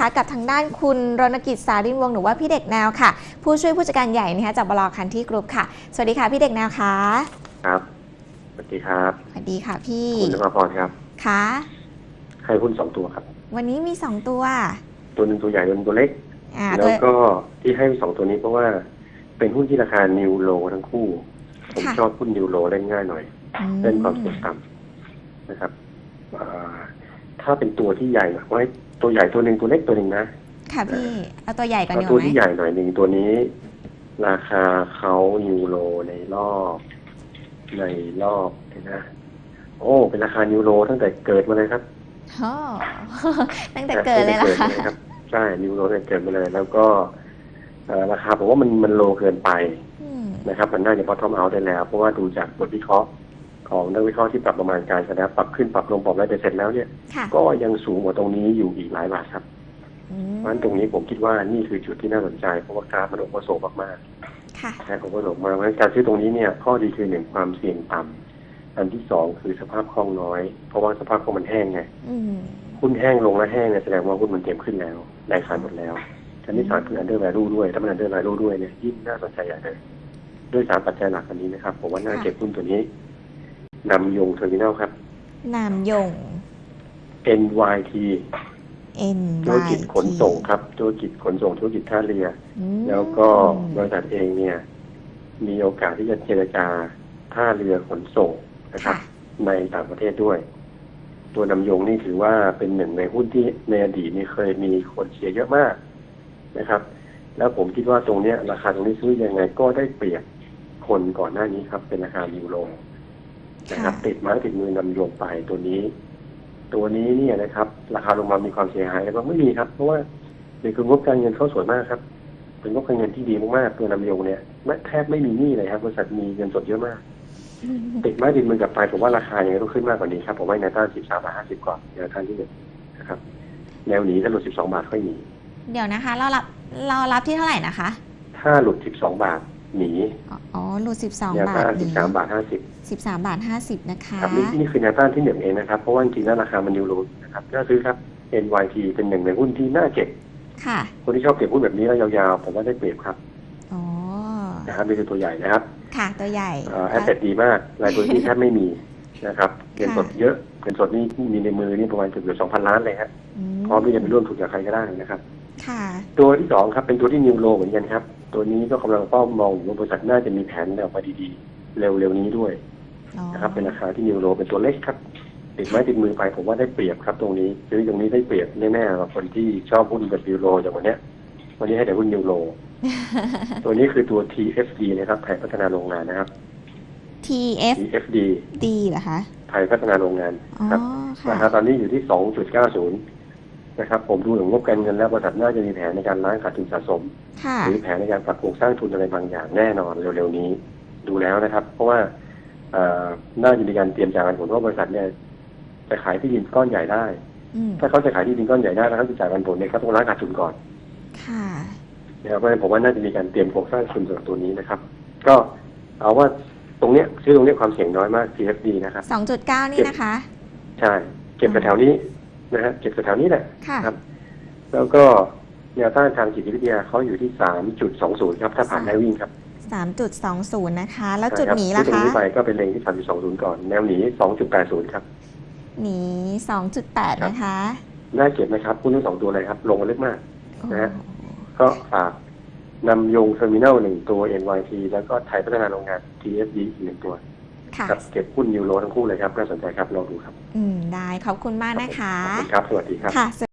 นะคะกับทางด้านคุณรณกิจสารินวงศ์หรือว่าพี่เด็กแนวค่ะ ผู้ช่วยผู้จัดการใหญ่นะคะจากบลคันที่กรุ๊ปค่ะ สวัสดีค่ะพี่เด็กแนวค่ะครับสวัสดีครับสวัสดีค่ะพี่คุณนภพรครับค่ะให้หุ้นสองตัวครับ วันนี้มีสองตัว ตัวหนึ่งตัวใหญ่ตัวหนึงตัวเล็กอ่าแล้ตัววก็ที่ให้สองตัวนี้เพราะว่าเป็นหุ้นที่ราคานิวโลทั้งคู่ ผมค่ะชอบหุ้นนิวโลเล่นง่ายหน่อยอืมเล่นความเสี่ยงต่ำนะครับอ่าถ้าเป็นตัวที่ใหญ่หน่อยไว้ ตัวใหญ่ตัวหนึ่งตัวเล็กตัวหนึ่งนะค่ะพี่ เอาตัวใหญ่ก่อนเอาดีกตัวว่าไหมที่ใหญ่หน่อยหนึ่งตัวนี้ ราคาเขานิวโลในรอบ ในรอบเดี๋ยวนะ โอ้ เป็นราคานิวโรตั้งแต่เกิดมาเลยครับโอ้ตั้งแต่เกิดเลยเหรอตั้งคะแต่กิดครับใช่นิวโรตั้งแต่เกิดมาเลย แล้วก็เอ่อราคาผมว่ามันมันโลเกินไป อืมนะครับมันน่าจะพอทอมเอาได้แล้ว เพราะว่าดูจากบทวิเคราะห์ ของนักวิเคราะห์ที่ปรับประมาณการชนะปรับขึ้นปรับลงปรับอะไรไปเสร็จแล้วเนี่ย ค่ะ ก็ยังสูงกว่าตรงนี้อยู่อีกหลายบาทครับอืเพมราะฉะนั้นตรงนี้ผมคิดว่านี่คือจุดที่น่าสนใจเพราะว่ากราฟมันโอเวอร์โซมากๆค่ะใช่ผมก็หลงมาเพราะฉะนั้นการซื้อตรงนี้เนี่ยข้อดีคือหนึ่งความเสี่ยงต่ำอันที่สองคือสภาพคล่องน้อย เพราะว่าสภาพคล่องมันแห้งไง อืม หุ้นแห้งลงแล้วแห้งเนี่ยแสดงว่าหุ้นมันเต็มขึ้นแล้วแรงขายหมดแล้วอันที่สามคือ under value ด้วยถ้ามัน under value ด้วยเนี่ยยิ่งน่าสนใจใหญ่เลยด้วยสามปัจจัยหลักอันนี้นะครับ ผมว่าน่าเก็บหุ้นตัวนี้ นำยงเทอร์มินลครับ นามยง NYT N ธุรกิจขนส่งครับธุรกิจขนส่งธุรกิจท่าเรือ แล้วก็บริษัทเองเนี่ย มีโอกาสที่จะเจรจาท่าเรือขนส่งนะครับค่ะในต่างประเทศด้วย ตัวนำยงนี่ถือว่าเป็นหนึ่งในหุ้นที่ในอดีตนี่เคยมีคนเชียร์เยอะมากนะครับ แล้วผมคิดว่าตรงเนี้ย ราคาตรงนี้ซื้อยังไงก็ได้เปรียบคนก่อนหน้านี้ครับ เป็นราคานิวโร นะครับค่ะติดไม้ติดมือนำยงไปตัวนี้ ตัวนี้เนี่ยนะครับ ราคาลงมามีความเสียหายแล้วก็ไม่มีครับ เพราะว่าเดี๋ยวคืองบการเงินเขาสวยมากครับ เป็นงบการเงินที่ดีมากๆตัวนำยงเนี่ยไม่แทบไม่มีหนี้เลยครับบริษัทมีเงินสดเยอะมากติดไม้ติดมือกลับไปผมว่าราคายังไงต้องขึ้นมากกว่านี้ครับผมว่าในต้านสิบสามบาทห้าสิบก่อนแนวต้านที่หนึ่งนะครับ แนวหนีถ้าหลุดสิบสองบาทค่อยหนีเดี๋ยวนะคะ เรารับเรารับที่เท่าไหร่นะคะ ถ้าหลุดสิบสองบาท หนีอ๋ออ๋อรูสิบสองแนวบาต้าทนสิบสามบาทห้าสิบสิบสามบาทห้าสิบนะคะครับนี่นี่คือแนวต้านที่หนึ่งเองนะครับ เพราะว่าจริงๆแล้วราคามันยูโรนะครับก็ซื้อครับ NYT เป็นหนึ่งในหุ้นที่น่าเก็บ ค่ะ คนที่ชอบเก็บหุ้นแบบนี้แล้วยาวๆผมว่าได้เปรียบครับอ๋อ นะครับนี่คือตัวใหญ่นะครับค่ะ ตัวใหญ่แอสเซทดีมากรายตัวที่แทบไม่มีนะครับเงินสดเยอะเงินสดนี่มีในมือนี่ประมาณเกือบสองพันล้านเลยฮะมพร้อมที่จะไปร่วมทุนกับใครก็ได้นะครับ ค่ะตัวที่สองครับเป็นตัวที่นิวโลเหมือนกันครับ ตัวนี้ก็กำลังเป้ามองอยู่ว่าบริษัทน่าจะมีแผนออกมาดีๆ เร็วๆนี้ด้วยอ๋อนะครับเป็นราคาที่นิวโลเป็นตัวเล็กครับติดไม้ติดมือไปผมว่าได้เปรียบครับตรงนี้ซื้อตรงนี้ได้เปรียบแน่ๆกับคนที่ชอบหุ้นแบบนิวโลอย่างวันเนี้ยวันนี้ให้แต่หุ้นนิวโลตัวนี้คือตัว TFD นะครับไทยพัฒนาโรงงานนะครับ TF TFD D เหรอคะ ไทยพัฒนาโรงงานอ๋อครับค่ะ ราคาตอนนี้อยู่ที่ 2.90 นะครับ ผมดูถึงงบการเงินแล้วบริษัทน่าจะมีแผนในการล้างขาดทุนสะสม ค่ะ หรือแผนในการปรับโครงสร้างทุนอะไรบางอย่างแน่นอนเร็วๆนี้ ดูแล้วนะครับ เพราะว่าเอ่อน่าจะมีการเตรียมจ่ายกันผลว่าบริษัทเนี่ยจะขายที่ดินก้อนใหญ่ได้ อืม ถ้าเขาจะขายที่ดินก้อนใหญ่ได้แล้วเขาจะจ่ายกันผลเนี่ยเขาต้องล้างขาดทุนก่อนค่ะ นะครับเพราะฉะนั้นผมว่าน่าจะมีการเตรียมโครงสร้างทุนสำหรับตัวนี้นะครับ ก็เอาว่าตรงเนี้ยซื้อตรงเนี้ยความเสี่ยงน้อยมาก CFD นะครับสองจุดเก้านี่นะคะ ใช่ เก็บกระแถวนี้ นะฮะเก็บกระแถวนี้แหละค่ะครับ แล้วก็แนวต้านทางจิตวิทยาเขาอยู่ที่3.20ครับ ถ้าผ่านได้วิ่งครับสามจุดสองศูนย์นะคะ แล้วจุดใช่ครับหนีล่ะที่ตรงคะนี้ไปก็เป็นเลงที่3.20ก่อน แนวหนี2.80ครับ หนีสองจุดแปดนะคะน่าเก็บไหมครับหุ้นทั้งสองตัวเลยครับ ลงมาลึกมากนะฮะโอ้ก็ฝากนำยงเทอร์มินอลหนึ่งตัว NYT แล้วก็ไทยพัฒนาโรงงาน TFD อีกหนึ่งตัวค่ะ ครับเก็บหุ้นยูโรทั้งคู่เลยครับน่าสนใจครับลองดูครับ อืม ได้ ขอบคุณมากนะคะ ขอบคุณครับ สวัสดีครับค่ะ